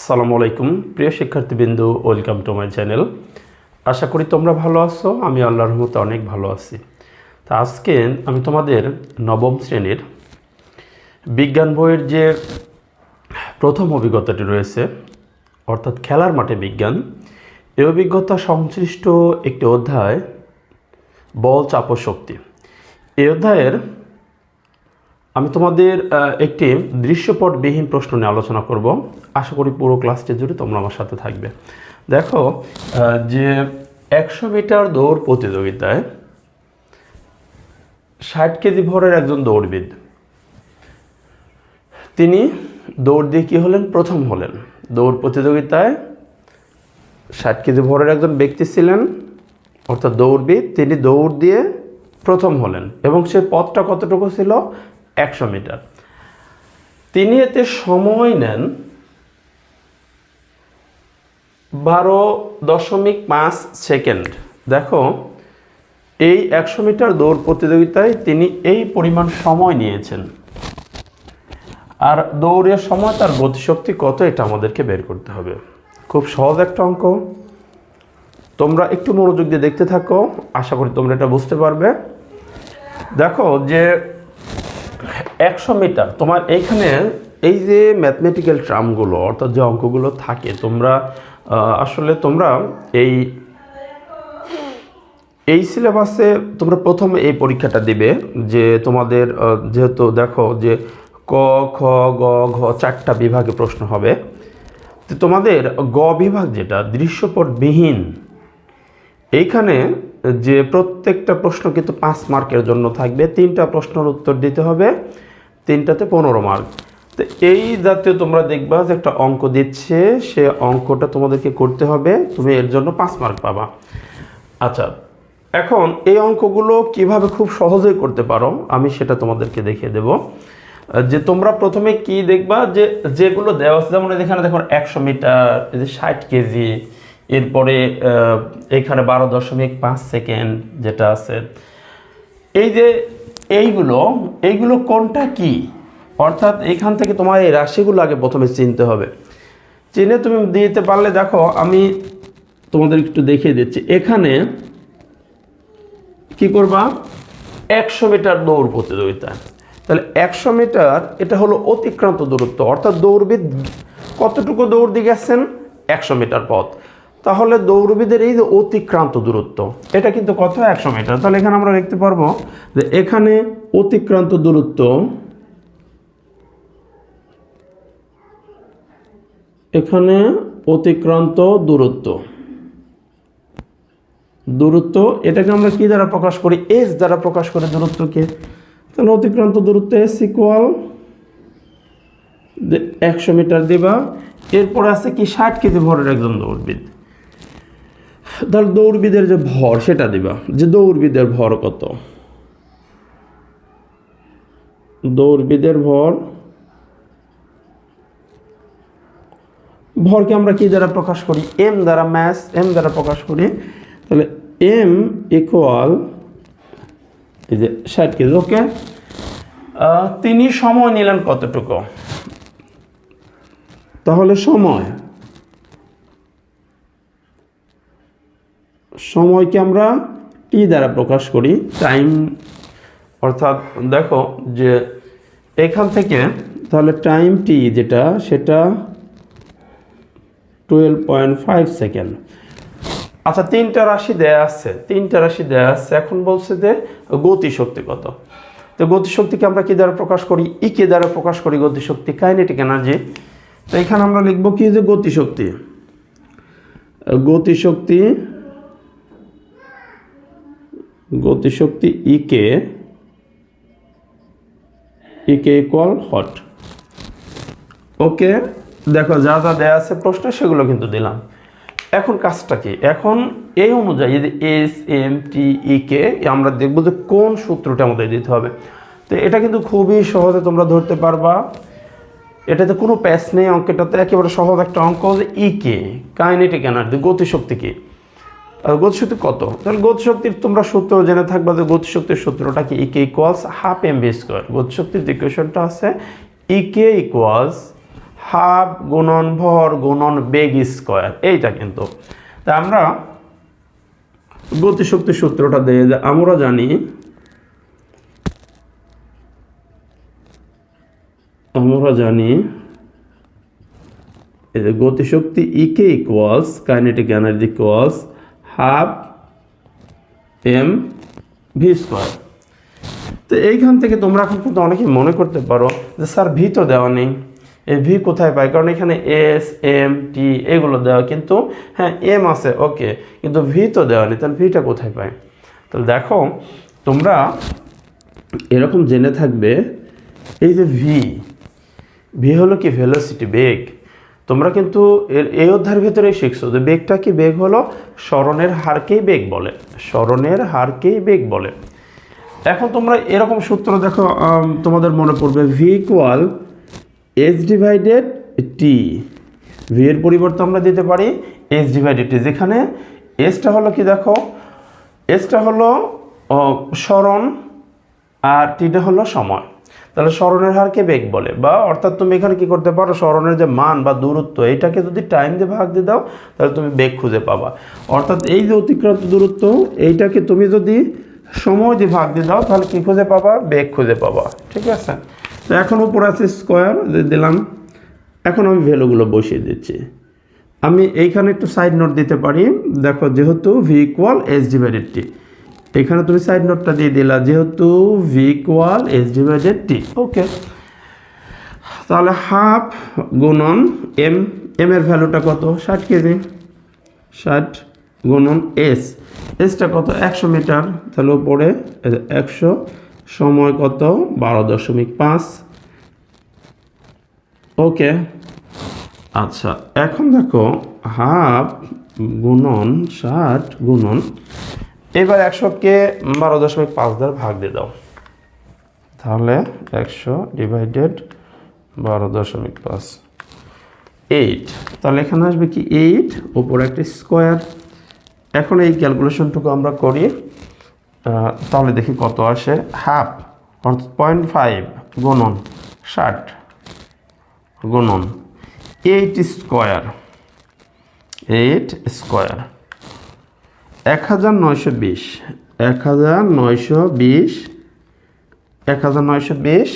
আসসালামু আলাইকুম, প্রিয় শিক্ষার্থীবৃন্দু, ওয়েলকাম টু মাই চ্যানেল। আশা করি তোমরা ভালো আছো, আমি আল্লাহর রহমতে অনেক ভালো আছি। তা আজকে আমি তোমাদের নবম শ্রেণির বিজ্ঞান বইয়ের যে প্রথম অভিজ্ঞতাটি রয়েছে, অর্থাৎ খেলার মাঠে বিজ্ঞান এই অভিজ্ঞতা সংশ্লিষ্ট একটি অধ্যায়, বল চাপ শক্তি এই অধ্যায়ের আমি তোমাদের একটি দৃশ্যপটবিহীন প্রশ্ন নিয়ে আলোচনা করব। আশা করি পুরো ক্লাসটি জুড়ে তোমরা আমার সাথে থাকবে। দেখো যে একশো মিটার দৌড় প্রতিযোগিতায় ষাট কেজি ভরের একজন দৌড়বিদ, তিনি দৌড় দিয়ে কী হলেন? প্রথম হলেন। দৌড় প্রতিযোগিতায় ষাট কেজি ভরের একজন ব্যক্তি ছিলেন, অর্থাৎ দৌড়বিদ, তিনি দৌড় দিয়ে প্রথম হলেন এবং সে পথটা কতটুকু ছিল? একশো মিটার। তিনি এতে সময় নেন বারো দশমিক পাঁচ সেকেন্ড। দেখো, এই একশো মিটার দৌড় প্রতিযোগিতায় তিনি এই পরিমাণ সময় নিয়েছেন। আর দৌড়ের সময় তার গতিশক্তি কত এটা আমাদেরকে বের করতে হবে। খুব সহজ একটা অঙ্ক। তোমরা একটু মনোযোগ দিয়ে দেখতে থাকো। আশা করি তোমরা এটা বুঝতে পারবে। দেখো যে একশো মিটার। তোমার এইখানে এই যে ম্যাথমেটিক্যাল ট্রামগুলো অর্থাৎ যে অঙ্কগুলো থাকে, তোমরা আসলে তোমরা এই এই সিলেবাসে তোমরা প্রথমে এই পরীক্ষাটা দিবে যে তোমাদের যেহেতু দেখো যে ক, খ, গ, ঘ চারটা বিভাগে প্রশ্ন হবে। তো তোমাদের গ বিভাগ যেটা, দৃশ্যপটবিহীন, এইখানে যে প্রত্যেকটা প্রশ্ন কিন্তু পাঁচ মার্কের জন্য থাকবে। তিনটা প্রশ্নের উত্তর দিতে হবে। তিনটাতে পনেরো মার্ক তো এই জাতীয় তোমরা দেখবা যে একটা অঙ্ক দিচ্ছে, সে অঙ্কটা তোমাদেরকে করতে হবে, তুমি এর জন্য পাঁচ মার্ক পাবা। আচ্ছা এখন এই অঙ্কগুলো কীভাবে খুব সহজেই করতে পারো, আমি সেটা তোমাদেরকে দেখিয়ে দেব। যে তোমরা প্রথমে কি দেখবা যে যেগুলো দেওয়া আছে, যেমন এখানে দেখো একশো মিটার, এই যে ষাট কেজি, এরপরে এখানে বারো দশমিক পাঁচ সেকেন্ড যেটা আছে। এই যে এইগুলো এইগুলো কোনটা কি? অর্থাৎ এখান থেকে তোমার এই রাশিগুলো আগে প্রথমে চিনতে হবে। চিনে তুমি দিতে পারলে দেখো, আমি তোমাদের একটু দেখিয়ে দিচ্ছি। এখানে কি করবা? একশো মিটার দৌড় প্রতিযোগিতা। তাহলে একশো মিটার, এটা হলো অতিক্রান্ত দূরত্ব। অর্থাৎ দৌড়বিদ কতটুকু দৌড় দিয়ে গেছেন? একশো মিটার পথ। তাহলে দৌড়বিদের এই যে অতিক্রান্ত দূরত্ব, এটা কিন্তু কত? একশো মিটার। তাহলে এখানে আমরা দেখতে পারব যে এখানে অতিক্রান্ত দূরত্ব এখানে অতিক্রান্ত দূরত্ব। দূরত্ব, এটাকে আমরা কি দ্বারা প্রকাশ করি? এস দ্বারা প্রকাশ করি দূরত্বকে। তাহলে অতিক্রান্ত দূরত্ব এস ইকুয়াল একশো মিটার দিবা। এরপরে আছে কি? ষাট কেজি ভরের একজন দৌড়বিদ। তাহলে দৌড়বিদের যে ভর, সেটা দিবা। যে দৌড়বিদের ভর কত? দৌড়বিদের ভর, ভরকে আমরা কি দ্বারা প্রকাশ করি? এম দ্বারা ম্যাস এম দ্বারা প্রকাশ করি। তাহলে এম ইকুয়াল এই যে ষাট কেজি, ওকে? তিনি সময় নিলেন কতটুকু? তাহলে সময় সময়কে আমরা টি দ্বারা প্রকাশ করি, টাইম। অর্থাৎ দেখো যে এখান থেকে তাহলে টাইম টি যেটা, সেটা টুয়েলভ পয়েন্ট ফাইভ সেকেন্ড। আচ্ছা তিনটা রাশি দেয়া আছে, তিনটা রাশি দেয়া আছে। এখন বলছে যে গতিশক্তি কত? তো গতিশক্তিকে আমরা কি দ্বারা প্রকাশ করি? ই কে দ্বারা প্রকাশ করি গতিশক্তি? কাইনেটিক এনার্জি তো এখানে আমরা লিখব কি যে গতিশক্তি? গতিশক্তি গতিশক্তি ই কে ই কে ইকুয়াল হট ওকে, দেখো যা যা দেয়া আছে প্রশ্ন, সেগুলো কিন্তু দিলাম। এখন কাজটা কি? এখন এই অনুযায়ী যদি এস এম টি ই কে আমরা দেখব যে কোন সূত্রটা আমাদের দিতে হবে। তো এটা কিন্তু খুবই সহজে তোমরা ধরতে পারবা। এটাতে কোনো প্যাচ নেই অঙ্কটাতে, একেবারে সহজ একটা অঙ্ক যে ই কে কাইনেটিক এনার্জি গতিশক্তি কি? গতিশক্তি কত? তাহলে গতিশক্তির তোমরা সূত্র জেনে থাকবা যে গতিশক্তির সূত্রটা কি? EK equals half M B square গতিশক্তির যে ইকুয়েশনটা আছে ইকে ইকুয়ালস হাফ গুণন ভর গুণন বেগ স্কোয়ার এইটা কিন্তু। তা আমরা গতিশক্তি সূত্রটা দিয়ে যে আমরা জানি আমরা জানি এই যে গতিশক্তি EK equals kinetic energy equals half M V square. তো এইখান থেকে তোমরা এখন কিন্তু অনেকেই মনে করতে পারো যে, স্যার, ভি তো দেওয়া নেই। এই ভি কোথায় পাই কারণ এখানে এস, এম, টি, এগুলো দেওয়া কিন্তু হ্যাঁ এম আছে, ওকে, কিন্তু ভি তো দেওয়া নেই। তাহলে ভিটা কোথায় পাই তাহলে দেখো, তোমরা এরকম জেনে থাকবে, এই যে ভি ভি হলো কি? ভেলোসিটি বেগ তোমরা কিন্তু এর এই অধ্যায়ের ভিতরেই শিখছো যে বেগটা কি বেগ হলো? স্মরণের হারকেই বেগ বলে। স্মরণের হারকেই বেগ বলে। এখন তোমরা এরকম সূত্র দেখো তোমাদের মনে পড়বে V equal S divided T V এর পরিবর্তে আমরা দিতে পারি এস ডিভাইডেড টি যেখানে এসটা হলো কি দেখো? এসটা হলো স্মরণ, আর টিটা হলো সময়। তাহলে স্মরণের হারকে বেগ বলে। বা অর্থাৎ তুমি এখানে কি করতে পারো? স্মরণের যে মান বা দূরত্ব, এটাকে যদি টাইম দিয়ে ভাগ দিয়ে দাও, তাহলে তুমি বেগ খুঁজে পাবা। অর্থাৎ এই যে অতিক্রান্ত দূরত্ব, এইটাকে তুমি যদি সময় দিয়ে ভাগ দিয়ে দাও, তাহলে কি খুঁজে পাবা? বেগ খুঁজে পাবা। ঠিক আছে? তো এখন উপর আছে স্কোয়ার দিলাম। এখন আমি ভ্যালুগুলো বসিয়ে দিচ্ছি। আমি এইখানে একটু সাইড নোট দিতে পারি। দেখো, যেহেতু V equal S divided T এখানে তুমি সাইড নোটটা দিয়ে দিলা, যেহেতু V equal S divided T okay তাহলে হাফ গুণন এম এম এর ভ্যালুটা কত? ষাট কেজি ষাট গুণন এস এসটা কত? একশো মিটার। তাহলে উপরে একশো সময় কত? বারো দশমিক পাঁচ। ওকে আচ্ছা এখন দেখো হাফ গুণন ষাট গুণন এবার একশোকে বারো দশমিক পাঁচ দ্বারা ভাগ দিয়ে দাও। তাহলে একশো ডিভাইডেড বারো দশমিক পাঁচ। এইট। তাহলে এখানে আসবে কি? এইট, উপরে একটি স্কোয়ার। এখন এই ক্যালকুলেশনটুকু আমরা করি তাহলে দেখি কত আসে? হাফ, অর্থাৎ পয়েন্ট ফাইভ গুণন ষাট গুণন এইট স্কোয়ার। Eight square. এক হাজার নয়শো বিশ। এক হাজার নয়শো বিশ। এক হাজার নয়শো বিশ।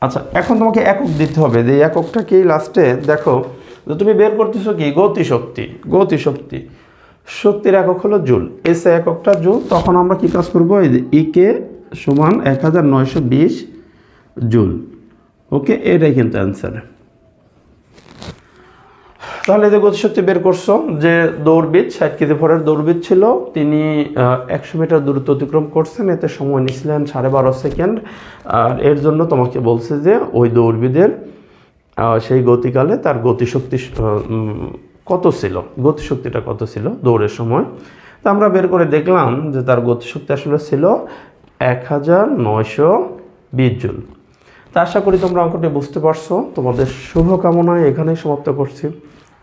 আচ্ছা এখন তোমাকে একক দিতে হবে। যে এককটা কি লাস্টে দেখো, যে তুমি বের করতেছো কি? গতিশক্তি। গতিশক্তি। শক্তির একক হলো জুল। এসে এককটা জুল, তখন আমরা কি কাজ করব? এই যে ইকে সমান এক হাজার নয়শো বিশ জুল। ওকে এটাই কিন্তু অ্যান্সার তাহলে যে গতিশক্তি বের করছ, যে দৌড়বিদ, ষাট কেজি ভরের দৌড়বিদ ছিল, তিনি একশো মিটার দূরত্ব অতিক্রম করছেন, এতে সময় নিছিলেন সাড়ে বারো সেকেন্ড। আর এর জন্য তোমাকে বলছে যে ওই দৌড়বিদের সেই গতিকালে তার গতিশক্তি কত ছিল? গতিশক্তিটা কত ছিল দৌড়ের সময়? তা আমরা বের করে দেখলাম যে তার গতিশক্তি আসলে ছিল এক হাজার নয়শো বিশ জুল। তা আশা করি তোমরা অঙ্কটি বুঝতে পারছ। তোমাদের শুভকামনায় এখানেই সমাপ্ত করছি।